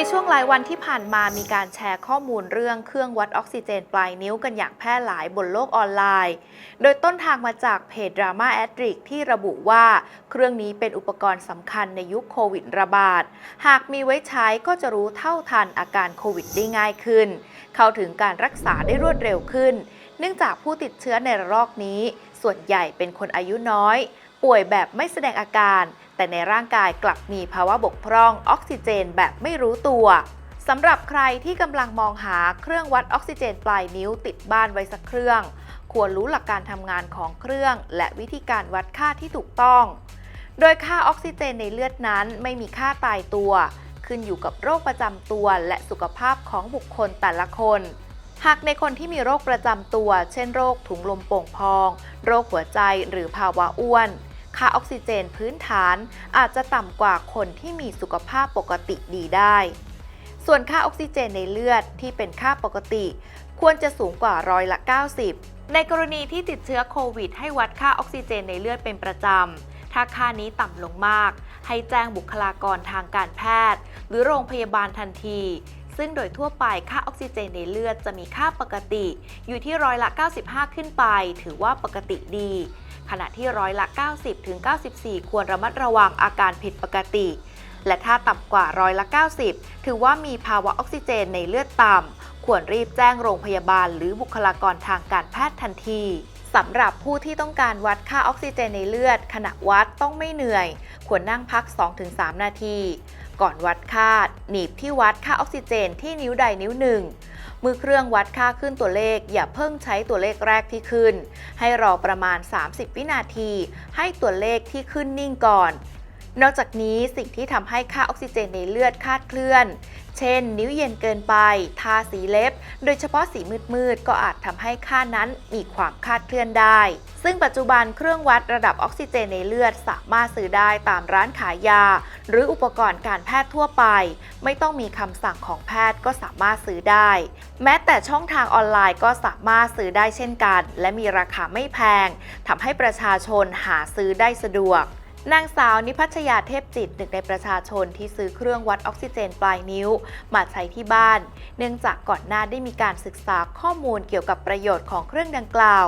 ในช่วงหลายวันที่ผ่านมามีการแชร์ข้อมูลเรื่องเครื่องวัดออกซิเจนปลายนิ้วกันอย่างแพร่หลายบนโลกออนไลน์ โดยต้นทางมาจากเพจ Drama a d d i c t ที่ระบุว่าเครื่องนี้เป็นอุปกรณ์สำคัญในยุคโควิดระบาด หากมีไว้ใช้ก็จะรู้เท่าทันอาการโควิดได้ง่ายขึ้น เข้าถึงการรักษาได้รวดเร็วขึ้น เนื่องจากผู้ติดเชื้อในระลอกนี้ ส่วนใหญ่เป็นคนอายุน้อย ป่วยแบบไม่แสดงอาการ แต่ในร่างกายกลับมีภาวะบกพร่องออกซิเจนแบบไม่รู้ตัวสำหรับใครที่กำลังมองหาเครื่องวัดออกซิเจนปลายนิ้วติดบ้านไว้สักเครื่อง ควรรู้หลักการทำงานของเครื่อง และวิธีการวัดค่าที่ถูกต้อง โดยค่าออกซิเจนในเลือดนั้นไม่มีค่าตายตัว ขึ้นอยู่กับโรคประจำตัวและสุขภาพของบุคคลแต่ละคน หากในคนที่มีโรคประจำตัว เช่นโรคถุงลมโป่งพอง โรคหัวใจหรือภาวะอ้วน ค่าออกซิเจนพื้นฐานอาจจะต่ำกว่าคนที่มีสุขภาพปกติดีได้ ส่วนค่าออกซิเจนในเลือดที่เป็นค่าปกติ ควรจะสูงกว่าร้อยละ 90 ในกรณีที่ติดเชื้อโควิด ให้วัดค่าออกซิเจนในเลือดเป็นประจำ ถ้าค่านี้ต่ำลงมาก ให้แจ้งบุคลากรทางการแพทย์ หรือโรงพยาบาลทันทีซึ่งโดยทั่วไปค่าออกซิเจนในเลือดจะมีค่าปกติ อยู่ที่ร้อยละ 95 ขึ้นไป ถือว่าปกติดี ขณะที่ร้อยละ 90ถึง94 ควรระมัดระวังอาการผิดปกติ และถ้าต่ำกว่าร้อยละ 90 ถือว่ามีภาวะออกซิเจนในเลือดต่ำ ควรรีบแจ้งโรงพยาบาลหรือบุคลากรทางการแพทย์ทันทีสำหรับผู้ที่ต้องการวัดค่าออกซิเจนในเลือด ขณะวัดต้องไม่เหนื่อย ควรนั่งพัก 2-3 นาที ก่อนวัดค่าหนีบที่วัดค่าออกซิเจนที่นิ้วใดนิ้วหนึ่งมือเครื่องวัดค่าขึ้นตัวเลข อย่าเพิ่งใช้ตัวเลขแรกที่ขึ้น ให้รอประมาณ 30 วินาที ให้ตัวเลขที่ขึ้นนิ่งก่อน นอกจากนี้สิ่งที่ทำให้ค่าออกซิเจนในเลือดคาดเคลื่อน เช่น นิ้วเย็นเกินไป ทาสีเล็บ โดยเฉพาะสีมืดๆ ก็อาจทำให้ค่านั้นมีความคาดเคลื่อนได้ ซึ่งปัจจุบันเครื่องวัดระดับออกซิเจนในเลือดสามารถซื้อได้ตามร้านขายยา หรืออุปกรณ์การแพทย์ทั่วไป ไม่ต้องมีคำสั่งของแพทย์ก็สามารถซื้อได้ แม้แต่ช่องทางออนไลน์ก็สามารถซื้อได้เช่นกัน และมีราคาไม่แพงทำให้ประชาชนหาซื้อได้สะดวก นางสาวนิพัชยาเทพจิตหนึ่งในประชาชนที่ซื้อเครื่องวัดออกซิเจนปลายนิ้ว มาใช้ที่บ้าน เนื่องจากก่อนหน้าได้มีการศึกษาข้อมูลเกี่ยวกับประโยชน์ของเครื่องดังกล่าว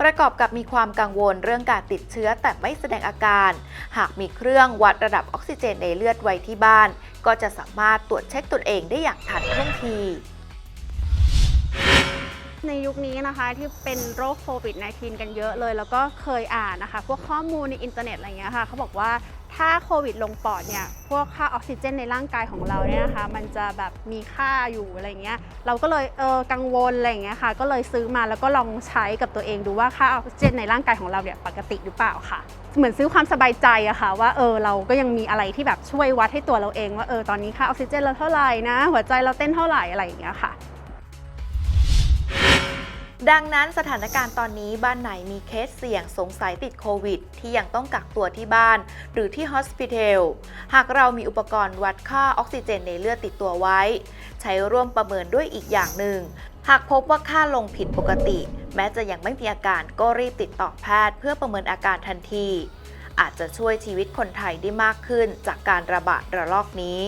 ประกอบกับมีความกังวลเรื่องการติดเชื้อแต่ไม่แสดงอาการ หากมีเครื่องวัดระดับออกซิเจนในเลือดไว้ที่บ้าน ก็จะสามารถตรวจเช็คตนเองได้อย่างทันท่วงที ในยุคนี้นะคะที่เป็นโรคโควิด -19 กันเยอะเลย แล้วก็เคยอ่านนะคะ พวกข้อมูลในอินเทอร์เน็ตอะไรเงี้ยค่ะเขาบอกว่าถ้าโควิดลงปอดเนี่ย พวกค่าออกซิเจนในร่างกายของเราเนี่ยนะคะ มันจะแบบมีค่าอยู่อะไรเงี้ย เราก็เลยเออกังวลอะไรเงี้ยค่ะ ก็เลยซื้อมาแล้วก็ลองใช้กับตัวเองดูว่าค่าออกซิเจนในร่างกายของเราเนี่ยปกติหรือเปล่าค่ะ เหมือนซื้อความสบายใจอะค่ะ ว่าเออเราก็ยังมีอะไรที่แบบช่วยวัดให้ตัวเราเองว่าเออตอนนี้ค่าออกซิเจนเราเท่าไหร่นะ หัวใจเราเต้นเท่าไหร่อะไรอย่างเงี้ยค่ะ ดังนั้นสถานการณ์ตอนนี้บ้านไหนมีเคสเสี่ยงสงสัยติดโควิด ที่ยังต้องกักตัวที่บ้าน หรือที่ฮอสพิทล หากเรามีอุปกรณ์วัดค่าออกซิเจนในเลือดติดตัวไว้ ใช้ร่วมประเมินด้วยอีกอย่างหนึ่ง หากพบว่าค่าลงผิดปกติ แม้จะยังไม่มีอาการก็รีบติดต่อแพทย์ เพื่อประเมินอาการทันที อาจจะช่วยชีวิตคนไทยได้มากขึ้นจากการระบาดระลอกนี้